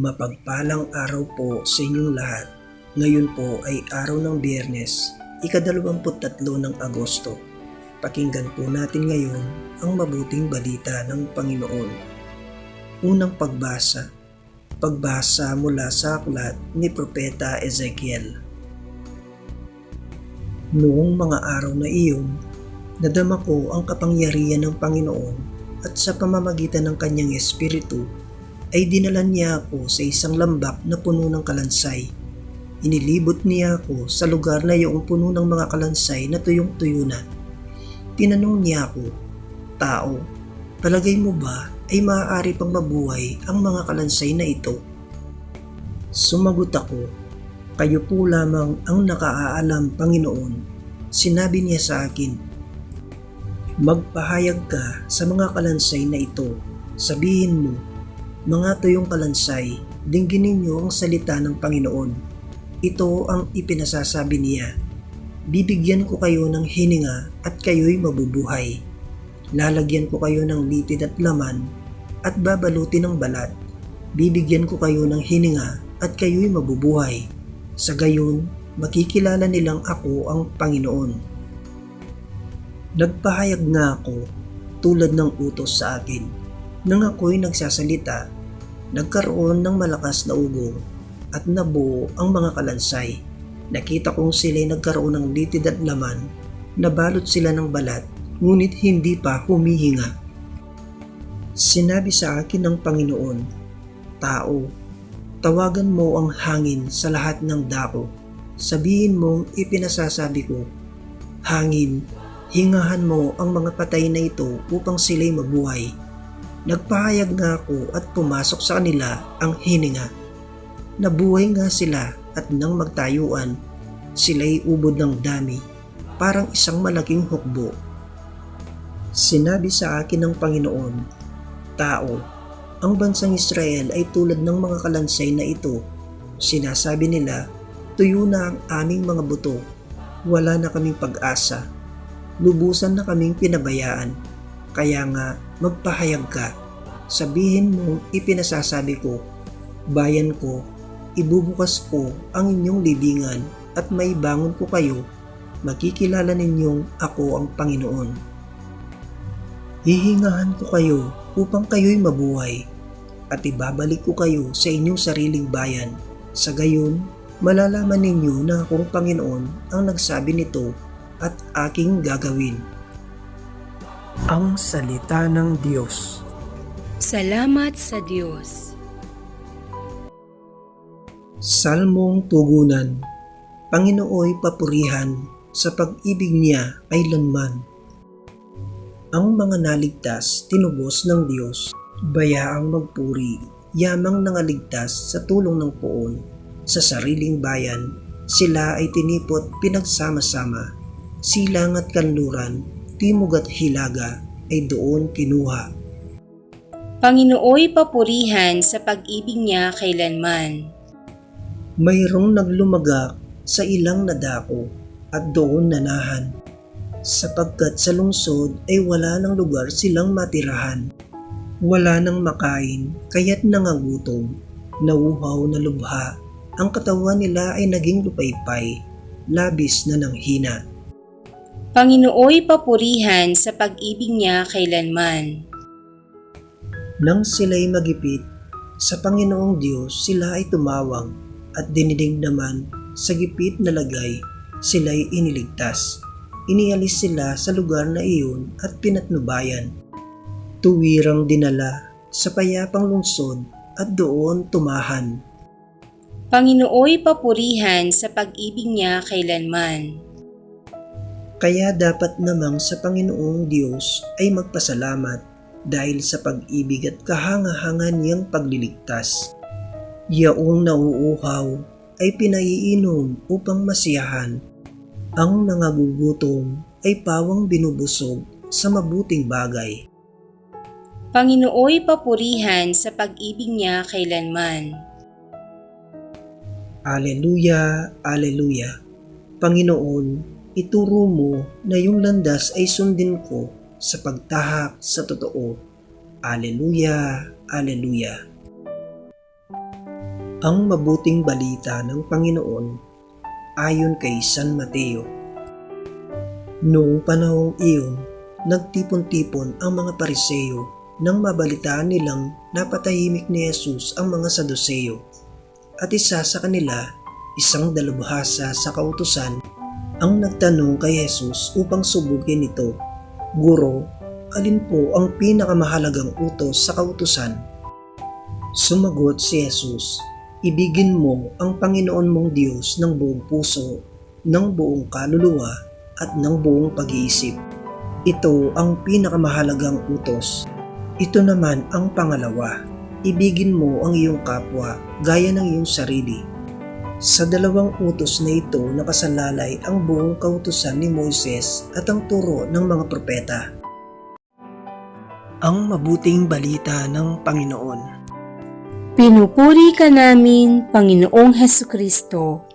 Mapagpalang araw po sa inyong lahat. Ngayon po ay araw ng biyernes, ikadalawamput tatlo ng Agosto. Pakinggan po natin ngayon ang mabuting balita ng Panginoon. Unang pagbasa. Pagbasa mula sa aklat ni Propeta Ezekiel. Noong mga araw na iyon, nadama ko ang kapangyarihan ng Panginoon at sa pamamagitan ng kanyang espiritu ay dinala niya ako sa isang lambak na puno ng kalansay. Inilibot niya ako sa lugar na iyong puno ng mga kalansay na tuyong-tuyo na. Tinanong niya ako, Tao, palagay mo ba ay maaari pang mabuhay ang mga kalansay na ito? Sumagot ako, Kayo po lamang ang nakaaalam, Panginoon. Sinabi niya sa akin, Magpahayag ka sa mga kalansay na ito. Sabihin mo, mga tuyong kalansay, dingginin niyo ang salita ng Panginoon. Ito ang ipinasasabi niya. Bibigyan ko kayo ng hininga at kayo'y mabubuhay. Lalagyan ko kayo ng litid at laman at babalutin ng balat. Bibigyan ko kayo ng hininga at kayo'y mabubuhay. Sa gayon, makikilala nilang ako ang Panginoon. Nagpahayag nga ako tulad ng utos sa akin. Nang ako'y nagsasalita, nagkaroon ng malakas na ugong at nabuo ang mga kalansay. Nakita kong sila'y nagkaroon ng litid at laman, nabalot sila ng balat, ngunit hindi pa humihinga. Sinabi sa akin ng Panginoon, Tao, tawagan mo ang hangin sa lahat ng dako. Sabihin mong ipinasasabi ko, Hangin, hingahan mo ang mga patay na ito upang sila'y mabuhay. Nagpahayag nga ako at pumasok sa kanila ang hininga. Nabuhay nga sila at nang magtayuan, sila'y ubod ng dami, parang isang malaking hukbo. Sinabi sa akin ng Panginoon, Tao, ang bansang Israel ay tulad ng mga kalansay na ito. Sinasabi nila, tuyo na ang aming mga buto. Wala na kaming pag-asa. Lubusan na kaming pinabayaan. Kaya nga, magpahayag ka. Sabihin mo ipinasasabi ko, bayan ko, ibubukas ko ang inyong libingan at may bangon ko kayo, makikilala ninyong ako ang Panginoon. Hihingahan ko kayo upang kayo'y mabuhay at ibabalik ko kayo sa inyong sariling bayan. Sa gayon, malalaman ninyo na akong Panginoon ang nagsabi nito at aking gagawin. Ang Salita ng Diyos Salamat sa Diyos. Salmong Tugunan Panginooy papurihan sa pag-ibig niya ay lanman. Ang mga naligtas tinubos ng Diyos, bayaang magpuri, yamang nangaligtas sa tulong ng poon. Sa sariling bayan, sila ay tinipot pinagsama-sama. Silang at kanluran, timog at hilaga ay doon kinuha. Panginooy papurihan sa pag-ibig niya kailanman. Mayroong naglumagak sa ilang nadako at doon nanahan sapagkat sa lungsod ay wala ng lugar silang matirahan. Wala nang makain kaya't nangagutom, nauhaw na lubha. Ang katawan nila ay naging lupaypay, labis na nanghina. Panginooy papurihan sa pag-ibig niya kailanman. Nang sila'y magipit, sa Panginoong Diyos sila ay tumawag at dinidig naman sa gipit na lagay sila'y iniligtas. Inialis sila sa lugar na iyon at pinatnubayan. Tuwirang dinala sa payapang lungsod at doon tumahan. Panginooy papurihan sa pag-ibig niya kailanman. Kaya dapat namang sa Panginoong Diyos ay magpasalamat dahil sa pag-ibig at kahangahangan niyang pagliligtas. Yaong nauuhaw ay pinaiinom upang masiyahan. Ang nangagugutom ay pawang binubusog sa mabuting bagay. Panginooy papurihan sa pag-ibig niya kailanman. Aleluya, Aleluya. Panginoon, ituro mo na yung landas ay sundin ko sa pagtahak sa totoo. Aleluya, Aleluya. Ang mabuting balita ng Panginoon ayon kay San Mateo. Noong panahong iyon, nagtipon-tipon ang mga pariseyo nang mabalitaan nilang napatahimik ni Jesus ang mga Saduseyo. At isa sa kanila, isang dalubhasa sa kautusan, ang nagtanong kay Jesus upang subugin ito, Guro, alin po ang pinakamahalagang utos sa kautusan? Sumagot si Jesus, Ibigin mo ang Panginoon mong Diyos ng buong puso, ng buong kaluluwa, at ng buong pag-iisip. Ito ang pinakamahalagang utos. Ito naman ang pangalawa. Ibigin mo ang iyong kapwa gaya ng iyong sarili. Sa dalawang utos na ito nakasalalay ang buong kautusan ni Moises at ang turo ng mga propeta. Ang mabuting balita ng Panginoon. Pinupuri ka namin, Panginoong Heso Kristo.